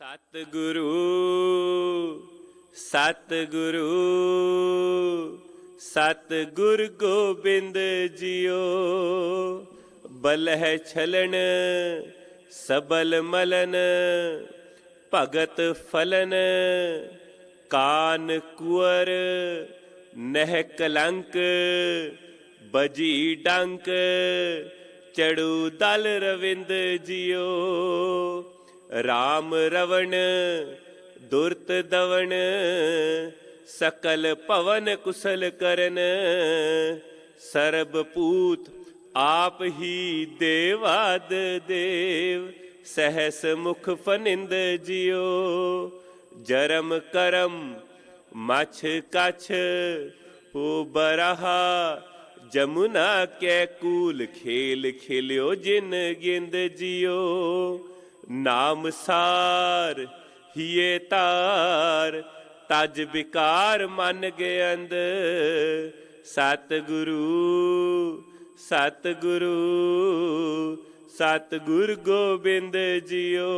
ਸਤਿਗੁਰੂ ਸਤਿਗੁਰੂ, ਸਤਿਗੁਰ ਗੋਬਿੰਦ ਜੀਓ। ਬਲਹਿ ਛਲਣ, ਸਬਲ ਮਲਨ, ਭਗਤ ਫਲਨ, ਕਾਨ ਕੁਰ ਨਹਿ ਕਲੰਕ ਬਜੀ ਡੰਕ, ਚੜੂ ਦਲ ਰਵਿੰਦ ਜਿਓ। ਰਾਮ ਰਵਣ, ਦੁਰਤ ਦਵਣ, ਸਕਲ ਭਵਨ ਕੁਸਲ ਕਰਨ। ਸਰਬ ਪੂਤ ਆਪ ਹੀ ਦੇਵਾਦ ਦੇਵ, ਸਹਸ ਮੁਖ ਫਨਿੰਦ ਜਿਓ ਜਰਮ ਕਰਮ ਮਛ ਕਛ ਹੋ ਬਰਹਾ, ਜਮੁਨਾ ਕੈ ਕੂਲ ਖੇਲ ਖਿਲਿਓ ਜਿਨ ਗਿੰਦ ਜਿਓ ਨਾਮ ਸਾਰ ਹੀਏ ਤਾਰ ਤਜ ਵਿਕਾਰ ਮਨ ਗਿਆੰਦ ਸਤਿਗੁਰੂ ਸਤਿਗੁਰੂ ਸਤਿਗੁਰ ਗੋਬਿੰਦ ਜੀਓ।